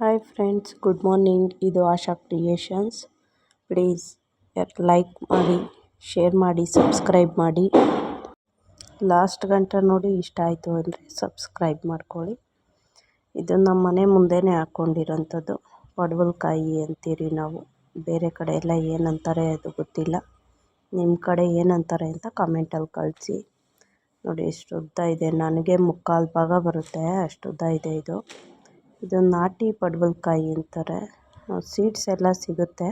Hi friends good morning ಇದು Asha creations. Please like ಮಾಡಿ share ಮಾಡಿ ಸಬ್ಸ್ಕ್ರೈಬ್ ಮಾಡಿ. ಲಾಸ್ಟ್ ಗಂಟೆ ನೋಡಿ ಇಷ್ಟ ಆಯಿತು ಅಂದರೆ ಸಬ್ಸ್ಕ್ರೈಬ್ ಮಾಡ್ಕೊಳ್ಳಿ. ಇದು ನಮ್ಮ ಮನೆ ಮುಂದೆನೇ ಹಾಕ್ಕೊಂಡಿರೋಂಥದ್ದು ಪಡವಲ್ಕಾಯಿ ಅಂತೀರಿ ನಾವು. ಬೇರೆ ಕಡೆ ಎಲ್ಲ ಏನಂತಾರೆ ಅದು ಗೊತ್ತಿಲ್ಲ. ನಿಮ್ಮ ಕಡೆ ಏನಂತಾರೆ ಅಂತ ಕಮೆಂಟಲ್ಲಿ ಕಳಿಸಿ. ನೋಡಿ, ಎಷ್ಟು ಉದ್ದ ಇದೆ. ನನಗೆ ಮುಕ್ಕಾಲು ಭಾಗ ಬರುತ್ತೆ. ಅಷ್ಟು ಉದ್ದ ಇದೆ ಇದು. ಇದು ನಾಟಿ ಪಡವಲಕಾಯಿ ಅಂತಾರೆ. ಸೀಡ್ಸ್ ಎಲ್ಲ ಸಿಗುತ್ತೆ.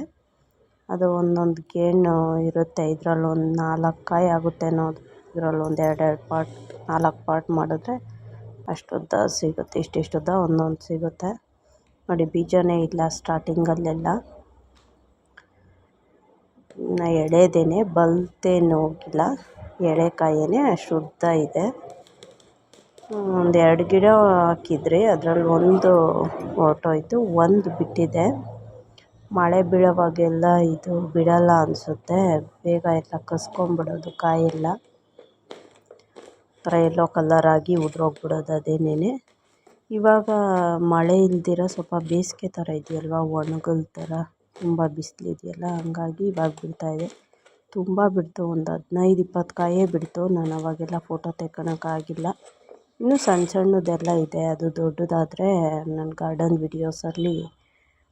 ಅದು ಒಂದೊಂದು ಗೇಣು ಇರುತ್ತೆ. ಇದರಲ್ಲಿ ಒಂದು ನಾಲ್ಕು ಕಾಯಿ ಆಗುತ್ತೇನೋ ಇದ್ರಲ್ಲಿ ಒಂದು ಎರಡೆರಡು ಪಾರ್ಟ್ ನಾಲ್ಕು ಪಾರ್ಟ್ ಮಾಡಿದ್ರೆ ಅಷ್ಟು ಉದ್ದ ಸಿಗುತ್ತೆ. ಇಷ್ಟಿಷ್ಟು ಉದ್ದ ಒಂದೊಂದು ಸಿಗುತ್ತೆ. ನೋಡಿ, ಬೀಜನೇ ಇಲ್ಲ ಸ್ಟಾರ್ಟಿಂಗಲ್ಲೆಲ್ಲ ಎಳೆದೇನೆ, ಬಲ್ತೇನು ಹೋಗಿಲ್ಲ. ಅಷ್ಟು ಉದ್ದ ಇದೆ. ಒಂದು ಎರಡು ಗಿಡ ಹಾಕಿದ್ರಿ ಅದ್ರಲ್ಲಿ ಒಂದು ಹೊರ್ಟೋಯ್ತು ಒಂದು ಬಿಟ್ಟಿದೆ. ಮಳೆ ಬೀಳೋವಾಗೆಲ್ಲ ಇದು ಬಿಡಲ್ಲ ಅನಿಸುತ್ತೆ, ಬೇಗ ಎಲ್ಲ ಕಸ್ಕೊಂಬಿಡೋದು ಕಾಯೆಲ್ಲ. ಥರ ಎಲ್ಲೋ ಕಲರ್ ಆಗಿ ಉದುರೋಗ್ಬಿಡೋದು ಅದೇನೇ ಇವಾಗ ಮಳೆ ಇಲ್ದಿರೋ ಸ್ವಲ್ಪ ಬೇಸಿಗೆ ಥರ ಇದೆಯಲ್ವ, ಒಣಗಲ್ ಥರ ತುಂಬ ಬಿಸಿಲಿದೆಯಲ್ಲ, ಹಂಗಾಗಿ ಇವಾಗ ಬಿಡ್ತಾಯಿದೆ ತುಂಬ ಬಿಡ್ತು, ಒಂದು ಹದಿನೈದು ಇಪ್ಪತ್ತು ಕಾಯೇ ಬಿಡ್ತು, ನಾನು ಅವಾಗೆಲ್ಲ ಫೋಟೋ ತೆಕ್ಕೊಳಕ್ಕಾಗಿಲ್ಲ ಇನ್ನೂ ಸಣ್ಣ ಸಣ್ಣದೆಲ್ಲ ಇದೆ, ಅದು ದೊಡ್ಡದಾದರೆ ನನ್ನ ಗಾರ್ಡನ್ ವಿಡಿಯೋಸಲ್ಲಿ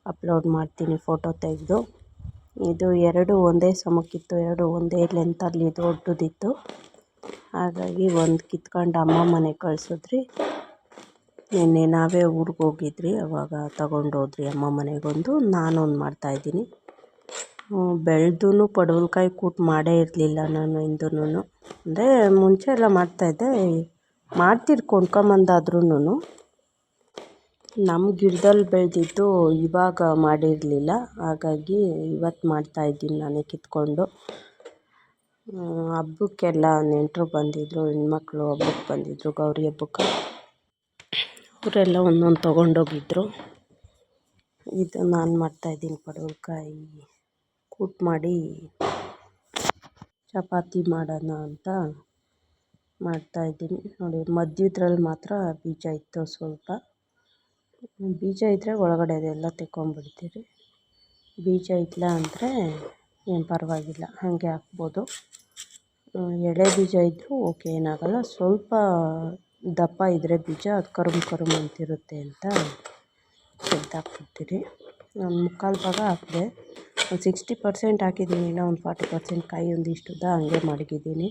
ಅಪ್ಲೋಡ್ ಮಾಡ್ತೀನಿ ಫೋಟೋ ತೆಗೆದು. ಇದು ಎರಡು ಒಂದೇ ಸಮಕ್ಕಿತ್ತು, ಎರಡು ಒಂದೇ ಲೆಂತಲ್ಲಿ ದೊಡ್ಡದಿತ್ತು. ಹಾಗಾಗಿ ಒಂದು ಕಿತ್ಕೊಂಡು ಅಮ್ಮ ಮನೆಗೆ ಕಳಿಸಿದ್ರಿ. ನಿನ್ನೆ ನಾವೇ ಊರಿಗೆ ಹೋಗಿದ್ರಿ, ಅವಾಗ ತಗೊಂಡೋದ್ರಿ ಅಮ್ಮ ಮನೆಗೊಂದು, ನಾನೊಂದು ಮಾಡ್ತಾಯಿದ್ದೀನಿ ಬೆಳೆದೂ ಪಡವಲಕಾಯಿ ಕೂಟ್ ಮಾಡೇ ಇರಲಿಲ್ಲ ನಾನು ಹಿಂದೂನು ಅಂದರೆ ಮುಂಚೆ ಎಲ್ಲ ಮಾಡ್ತಾಯಿದ್ದೆ ಮಾಡ್ತೀರಿ ಕೊಂಡ್ಕೊಂಬಂದಾದ್ರೂ ನಮ್ಮ ಗಿಡದಲ್ಲಿ ಬೆಳೆದಿದ್ದು ಇವಾಗ ಮಾಡಿರಲಿಲ್ಲ. ಹಾಗಾಗಿ ಇವತ್ತು ಮಾಡ್ತಾಯಿದ್ದೀನಿ ನಾನೇ ಕಿತ್ಕೊಂಡು. ಹಬ್ಬಕ್ಕೆಲ್ಲ ನೆಂಟರು ಬಂದಿದ್ದರು ಹೆಣ್ಮಕ್ಳು ಹಬ್ಬಕ್ಕೆ ಬಂದಿದ್ದರು ಗೌರಿ ಹಬ್ಬಕ್ಕೆ. ಅವರೆಲ್ಲ ಒಂದೊಂದು ತೊಗೊಂಡೋಗಿದ್ರು. ಇದು ನಾನು ಮಾಡ್ತಾಯಿದ್ದೀನಿ ಪಡವಲಕಾಯಿ ಕೂಟ್ ಮಾಡಿ ಚಪಾತಿ ಮಾಡೋಣ ಅಂತ ಮಾಡ್ತಾಯಿದ್ದೀನಿ ನೋಡಿ, ಮಧ್ಯದ್ರಲ್ಲಿ ಮಾತ್ರ ಬೀಜ ಇತ್ತು ಸ್ವಲ್ಪ. ಬೀಜ ಇದ್ದರೆ ಒಳಗಡೆ ಅದೆಲ್ಲ ತೆಕ್ಕೊಂಬಿಡ್ತೀರಿ ಬೀಜ ಇಲ್ಲ ಅಂದರೆ ಏನು ಪರವಾಗಿಲ್ಲ, ಹಾಗೆ ಹಾಕ್ಬೋದು. ಎಳೆ ಬೀಜ ಇದ್ದರೂ ಓಕೆ, ಏನಾಗಲ್ಲ. ಸ್ವಲ್ಪ ದಪ್ಪ ಇದ್ದರೆ ಬೀಜ, ಅದು ಕರುಮ್ ಕರುಮ್ ಅಂತಿರುತ್ತೆ ಅಂತ ತೆಗ್ದಾಕ್ಬಿಡ್ತೀರಿ ನಾನು ಮುಕ್ಕಾಲು ಭಾಗ ಹಾಕಿದೆ. ಒಂದು ಸಿಕ್ಸ್ಟಿ ಪರ್ಸೆಂಟ್ ಹಾಕಿದ್ದೀನಿ ಇನ್ನೂ ಒಂದು ಫಾರ್ಟಿ ಪರ್ಸೆಂಟ್ ಕಾಯಿ ಒಂದಿಷ್ಟು ಉದ್ದ ಹಂಗೆ ಮಡಗಿದ್ದೀನಿ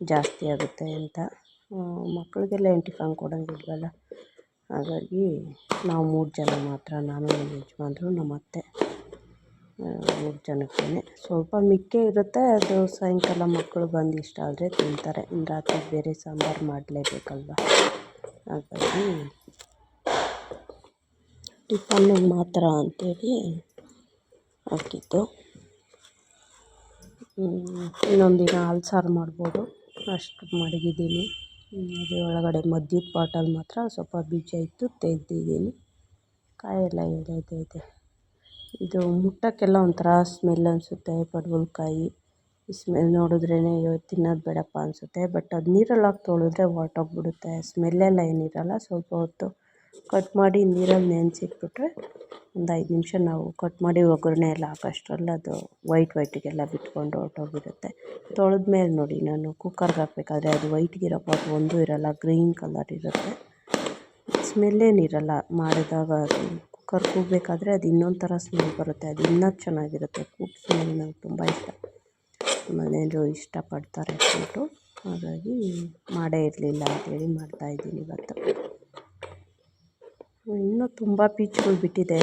ಜಾಸ್ತಿ ಆಗುತ್ತೆ ಅಂತ. ಮಕ್ಕಳಿಗೆಲ್ಲ ಏನು ಟಿಫನ್ ಕೊಡೋಂಗಿಲ್ವಲ್ಲ? ಹಾಗಾಗಿ ನಾವು ಮೂರು ಜನ ಮಾತ್ರ, ನಾನು ನಮ್ಮ ಯಜಮಾನ್ರು, ನಮ್ಮ ಅತ್ತೆ ಮೂರು ಜನಕ್ಕೇ ಸ್ವಲ್ಪ ಮಿಕ್ಕೇ ಇರುತ್ತೆ, ಅದು ಸಾಯಂಕಾಲ ಮಕ್ಕಳು ಬಂದು ಇಷ್ಟ ಆದರೆ ತಿಂತಾರೆ. ಇನ್ನು ರಾತ್ರಿ ಬೇರೆ ಸಾಂಬಾರು ಮಾಡಲೇಬೇಕಲ್ವ? ಹಾಗಾಗಿ ಟಿಫನ್ನಿಗೆ ಮಾತ್ರ ಅಂಥೇಳಿ ಹಾಕಿದ್ದು. ಇನ್ನೊಂದಿನ ಹಾಲು ಸಾರು ಮಾಡ್ಬೋದು. ಅಷ್ಟು ಮಡಗಿದ್ದೀನಿ. ಅದು ಒಳಗಡೆ ಮಧ್ಯದ ಬಾಟಲ್ ಮಾತ್ರ ಸ್ವಲ್ಪ ಬೀಜ ಇತ್ತು ತೆಗೆದಿದ್ದೀನಿ. ಕಾಯೆಲ್ಲ ಎಳೆದೈತೆ ಇದು ಮುಟ್ಟೋಕ್ಕೆಲ್ಲ ಒಂಥರ ಸ್ಮೆಲ್ ಅನಿಸುತ್ತೆ, ಪಡವಲಕಾಯಿ. ಸ್ಮೆಲ್ ನೋಡಿದ್ರೇ ಅಯ್ಯೋ, ತಿನ್ನೋದು ಬೇಡಪ್ಪ ಅನಿಸುತ್ತೆ. ಬಟ್ ಅದು ನೀರಲ್ಲಿ ಹಾಕಿ ತೊಳೆದ್ರೆ ಹೊರ್ಟೋಗ್ಬಿಡುತ್ತೆ ಸ್ಮೆಲ್ಲೆಲ್ಲ ಏನಿರಲ್ಲ, ಸ್ವಲ್ಪ ಹೊತ್ತು ಕಟ್ ಮಾಡಿ ನೀರಲ್ಲಿ ನೆನೆಸಿಟ್ಬಿಟ್ರೆ ಒಂದು ಐದು ನಿಮಿಷ ನಾವು ಕಟ್ ಮಾಡಿ ಒಗ್ಗರಣೆ ಎಲ್ಲ ಹಾಕೋಷ್ಟ್ರಲ್ಲಿ ಅದು ವೈಟ್ ವೈಟಿಗೆಲ್ಲ ಬಿಟ್ಕೊಂಡು ಹೊರ್ಟೋಗಿರುತ್ತೆ. ತೊಳೆದ್ಮೇಲೆ ನೋಡಿ, ನಾನು ಕುಕ್ಕರ್ಗೆ ಹಾಕಬೇಕಾದ್ರೆ ಅದು ವೈಟ್ಗಿರೋ ಪಾಟ್ ಒಂದೂ ಇರೋಲ್ಲ ಗ್ರೀನ್ ಕಲರ್ ಇರುತ್ತೆ. ಸ್ಮೆಲ್ಲೇನಿರಲ್ಲ ಮಾಡಿದಾಗ ಅದು ಕುಕ್ಕರ್ ಕೂಗಬೇಕಾದ್ರೆ ಅದು ಇನ್ನೊಂದು ಥರ ಸ್ಮೆಲ್ ಬರುತ್ತೆ, ಅದು ಇನ್ನೂ ಚೆನ್ನಾಗಿರುತ್ತೆ. ಕೂಗು ಸ್ಮೆಲ್ ನಂಗೆ ತುಂಬ ಇಷ್ಟ. ಮನೆಯಲ್ಲೂ ಇಷ್ಟಪಡ್ತಾರೆ ಅಂದ್ಬಿಟ್ಟು ಹಾಗಾಗಿ ಮಾಡೇ ಇರಲಿಲ್ಲ ಅಂಥೇಳಿ ಮಾಡ್ತಾಯಿದ್ದೀನಿ ಇವತ್ತು. ಇನ್ನೂ ತುಂಬ ಪೀಚ್ಗಳು ಬಿಟ್ಟಿದೆ.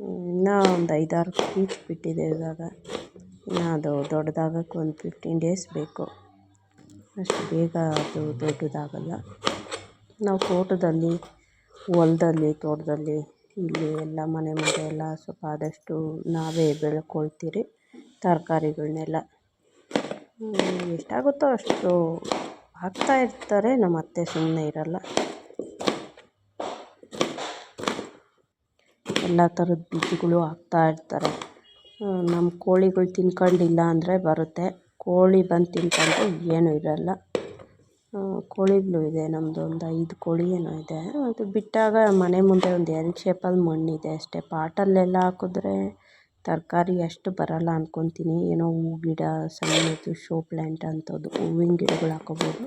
ಇನ್ನೂ ಒಂದು ಐದಾರು ಪೀಚ್ ಬಿಟ್ಟಿದೆ ಇವಾಗ. ಇನ್ನು ಅದು ದೊಡ್ಡದಾಗಕ್ಕೆ ಒಂದು ಫಿಫ್ಟೀನ್ ಡೇಸ್ ಬೇಕು. ಅಷ್ಟು ಬೇಗ ಅದು ದೊಡ್ಡದಾಗಲ್ಲ. ನಾವು ತೋಟದಲ್ಲಿ, ಹೊಲದಲ್ಲಿ, ತೋಟದಲ್ಲಿ ಇಲ್ಲಿ ಎಲ್ಲ ಮನೆ ಮುಂದೆ ಎಲ್ಲ ಸ್ವಲ್ಪ ಆದಷ್ಟು ನಾವೇ ಬೆಳ್ಕೊಳ್ತೀರಿ ತರಕಾರಿಗಳ್ನೆಲ್ಲ. ಎಷ್ಟಾಗುತ್ತೋ ಅಷ್ಟು ಹಾಕ್ತಾಯಿರ್ತಾರೆ ನಮ್ಮ ಅತ್ತೆ ಸುಮ್ಮನೆ ಇರೋಲ್ಲ. ಎಲ್ಲ ಥರದ ಬೀಜಗಳು ಹಾಕ್ತಾಯಿರ್ತಾರೆ ನಮ್ಮ ಕೋಳಿಗಳು ತಿನ್ಕೊಂಡಿಲ್ಲ ಅಂದರೆ ಬರುತ್ತೆ. ಕೋಳಿ ಬಂದು ತಿನ್ಕೊಂಡ್ರೆ ಏನು ಇರೋಲ್ಲ. ಕೋಳಿಗಳು ಇದೆ ನಮ್ಮದು ಒಂದು ಐದು ಕೋಳಿ ಏನೋ ಇದೆ. ಅದು ಬಿಟ್ಟಾಗ ಮನೆ ಮುಂದೆ ಒಂದು ಎಲ್ ಶೇಪಲ್ಲಿ ಮಣ್ಣಿದೆ ಅಷ್ಟೇ. ಪಾಟಲ್ಲೆಲ್ಲ ಹಾಕಿದ್ರೆ ತರಕಾರಿ ಅಷ್ಟು ಬರೋಲ್ಲ ಅಂದ್ಕೊತೀನಿ ಏನೋ ಹೂ ಗಿಡ ಸಣ್ಣದು ಶೋ ಪ್ಲ್ಯಾಂಟ್ ಅಂಥದ್ದು, ಹೂವಿನ ಗಿಡಗಳು ಹಾಕೋಬೋದು.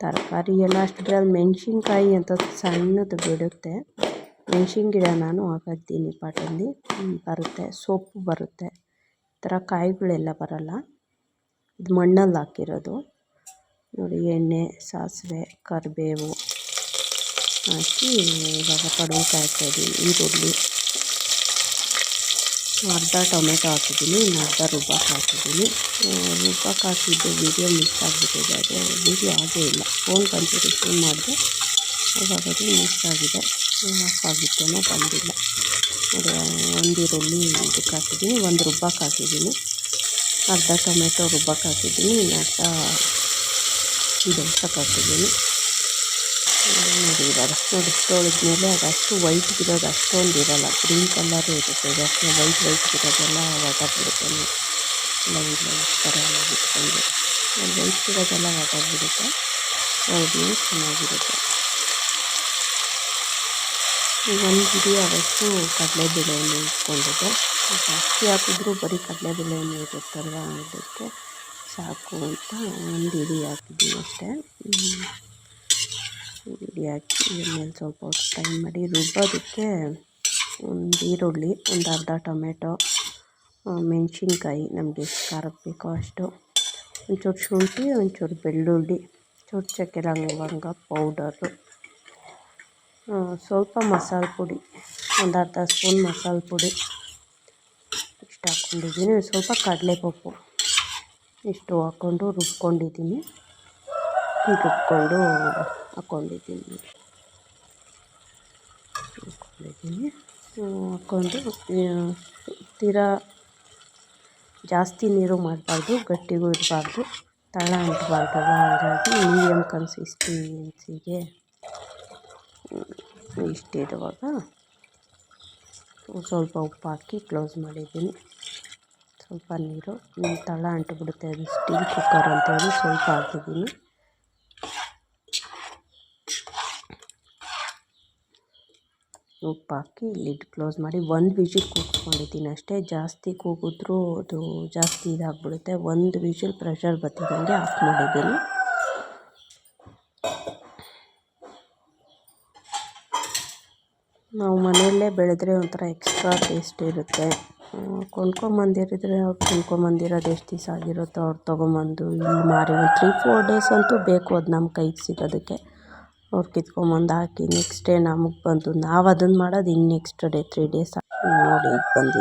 ತರಕಾರಿ ಎಲ್ಲ ಅಷ್ಟರಲ್ಲಿ ಮೆಣಸಿನ್ಕಾಯಿ ಅಂಥದ್ದು ಸಣ್ಣದು ಬಿಡುತ್ತೆ. ಮೆಣ್ಸಿನ ಗಿಡ ನಾನು ಹಾಕಿದ್ದೀನಿ ಪಾಟಲ್ಲಿ ಬರುತ್ತೆ. ಸೊಪ್ಪು ಬರುತ್ತೆ. ಈ ಥರ ಕಾಯಿಗಳೆಲ್ಲ ಬರೋಲ್ಲ. ಇದು ಮಣ್ಣಲ್ಲಿ ಹಾಕಿರೋದು. ನೋಡಿ, ಎಣ್ಣೆ, ಸಾಸಿವೆ, ಕರಿಬೇವು ಹಾಕಿ ಇವಾಗ ಕಡುಬು ಕಾಯ್ತಾಯಿದ್ದೀನಿ ಈರುಳ್ಳಿ, ಅರ್ಧ ಟೊಮೆಟೊ ಹಾಕಿದ್ದೀನಿ. ಇನ್ನು ಅರ್ಧ ರುಬ್ಬಕ್ಕೆ ಹಾಕಿದ್ದೀನಿ. ರುಬ್ಬಕ್ಕೆ ಹಾಕಿದ್ದು ವೀಡಿಯೋ ಮಿಸ್ ಆಗಿಬಿಟ್ಟಿದೆ. ಅದು ವೀಡಿಯೋ ಆಗೇ ಇಲ್ಲ. ಫೋನ್ ಬಂದು ರಿಸೀವ್ ಮಾಡಿದೆ. ಅದು ಮಿಸ್ ಆಗಿದೆ. ಆಫ್ ಆಗಿತ್ತೇನೋ ಬಂದಿಲ್ಲ. ನೋಡಿ ಒಂದು ಈರುಳ್ಳಿ ಇದಕ್ಕೆ ಹಾಕಿದ್ದೀನಿ, ಒಂದು ರುಬ್ಬಕ್ಕೆ ಹಾಕಿದ್ದೀನಿ. ಅರ್ಧ ಟೊಮೆಟೊ ರುಬ್ಬಕ್ಕೆ ಹಾಕಿದ್ದೀನಿ ಅರ್ಧ ಬೆಳ್ಸಕ್ಕೆ ಹಾಕಿದ್ದೀನಿ. ನೋಡಿ ಇವಾಗ ನೋಡಿ ಅದಷ್ಟು ವೈಟ್ ಅಷ್ಟು ವೈಟ್ಗಿರೋದು ಅಷ್ಟೊಂದು ಇರೋಲ್ಲ. ಗ್ರೀನ್ ಕಲರು ಇರುತ್ತೆ ಜಾಸ್ತಿ ವೈಟ್ ವೈಟ್ ಇರೋದೆಲ್ಲ ಹೊರ್ಟೋಗ್ಬಿಡುತ್ತೆ ಲೈಟ್ ಲೈಟ್ ಥರ ಬಿಟ್ಕೊಂಡು ವೈಟ್ ಇರೋದೆಲ್ಲ ಹೊರ್ಟೋಗ್ಬಿಡುತ್ತೆ ಹೌದು, ಚೆನ್ನಾಗಿರುತ್ತೆ. ಒಂದು ಹಿಡಿ ಆದಷ್ಟು ಕಡಲೆಬೇಳೆಯನ್ನು ಇಟ್ಕೊಂಡಿದ್ದೆ. ಜಾಸ್ತಿ ಹಾಕಿದ್ರು ಬರೀ ಕಡಲೆಬೇಳೆನೇ ಇರುತ್ತಲ್ವ ಅದಕ್ಕೆ ಸಾಕು ಅಂತ ಒಂದು ಹಿಡಿ ಹಾಕಿದ್ದೀನಿ ಅಷ್ಟೇ. ಹಿಡಿ ಹಾಕಿ ಆಮೇಲೆ ಸ್ವಲ್ಪ ಹೊತ್ತು ಮಾಡಿ ರುಬ್ಬೋದಕ್ಕೆ ಒಂದು ಈರುಳ್ಳಿ, ಒಂದು ಅರ್ಧ ಟೊಮೆಟೊ ಮೆಣಸಿನ್ಕಾಯಿ ನಮಗೆ ಎಷ್ಟು ಖಾರಕ್ಕೆ ಬೇಕೋ ಅಷ್ಟು, ಒಂಚೂರು ಶುಂಠಿ, ಒಂಚೂರು ಬೆಳ್ಳುಳ್ಳಿ, ಚೂರು ಚಕ್ಕೆ ಲವಂಗ ಪೌಡರು. ಸ್ವಲ್ಪ ಮಸಾಲೆ ಪುಡಿ, ಒಂದು ಅರ್ಧ ಸ್ಪೂನ್ ಮಸಾಲೆ ಪುಡಿ ಇಷ್ಟು ಹಾಕ್ಕೊಂಡಿದ್ದೀನಿ. ಸ್ವಲ್ಪ ಕಡಲೆಪಪ್ಪು ಇಷ್ಟು ಹಾಕ್ಕೊಂಡು ರುಬ್ಕೊಂಡಿದ್ದೀನಿ. ರುಬ್ಕೊಂಡು ಹಾಕ್ಕೊಂಡಿದ್ದೀನಿ. ಹಾಕ್ಕೊಂಡಿದ್ದೀನಿ ಹಾಕ್ಕೊಂಡು ತೀರಾ ಜಾಸ್ತಿ ನೀರು ಮಾಡಬಾರ್ದು, ಗಟ್ಟಿಗೂ ಇರಬಾರ್ದು, ತಳ ಅಂಟಬಾರ್ದಲ್ಲ ಹಾಗಾಗಿ ಮೀಡಿಯಮ್ ಕನ್ಸಿಸ್ಟೆನ್ಸಿಗೆ ಇಷ್ಟಿರುವಾಗ ಸ್ವಲ್ಪ ಉಪ್ಪು ಹಾಕಿ ಕ್ಲೋಸ್ ಮಾಡಿದ್ದೀನಿ. ಸ್ವಲ್ಪ ನೀರು ತಳ ಅಂಟಿಬಿಡುತ್ತೆ, ಅದು ಸ್ಟೀಲ್ ಕುಕ್ಕರ್ ಅಂತೇಳಿ ಸ್ವಲ್ಪ ಹಾಕಿದ್ದೀನಿ. ಉಪ್ಪು ಹಾಕಿ ಲಿಡ್ ಕ್ಲೋಸ್ ಮಾಡಿ, ಒಂದು ವಿಷಿಲ್ ಕೂಗಿಸ್ಕೊಂಡಿದ್ದೀನಿ ಅಷ್ಟೇ. ಜಾಸ್ತಿ ಕೂಗಿದ್ರೂ ಅದು ಜಾಸ್ತಿ ಇದಾಗ್ಬಿಡುತ್ತೆ. ಒಂದು ವಿಷಿಲ್ ಪ್ರೆಷರ್ ಬರ್ತಿದ್ದಂಗೆ ಆಫ್ ಮಾಡಿದ್ದೀನಿ. ನಾವು ಮನೆಯಲ್ಲೇ ಬೆಳೆದ್ರೆ ಒಂಥರ ಎಕ್ಸ್ಟ್ರಾ ಟೇಸ್ಟ್ ಇರುತ್ತೆ. ಕೊಂಡ್ಕೊಂಬಂದಿರಿದ್ರೆ ಅವ್ರು ಕೊಂಡ್ಕೊಂಬಂದಿರೋದು ಎಷ್ಟು ದಿವಸ ಆಗಿರುತ್ತೋ ಅವ್ರು ತೊಗೊಂಬಂದು ಇಲ್ಲಿ ಮಾರಿ ಒಂದು ತ್ರೀ ಫೋರ್ ಡೇಸ್ ಅಂತೂ ಬೇಕು ಅದು ನಮ್ಮ ಕೈಗೆ ಸಿಗೋದಕ್ಕೆ. ಅವ್ರು ಕಿತ್ಕೊಂಬಂದು ಹಾಕಿ ನೆಕ್ಸ್ಟ್ ಡೇ ನಮಗೆ ಬಂದು ನಾವು ಅದನ್ನು ಮಾಡೋದು ಇನ್ನು ನೆಕ್ಸ್ಟ್ ಡೇ ತ್ರೀ ಡೇಸ್ ನೋಡಿ ಬಂದು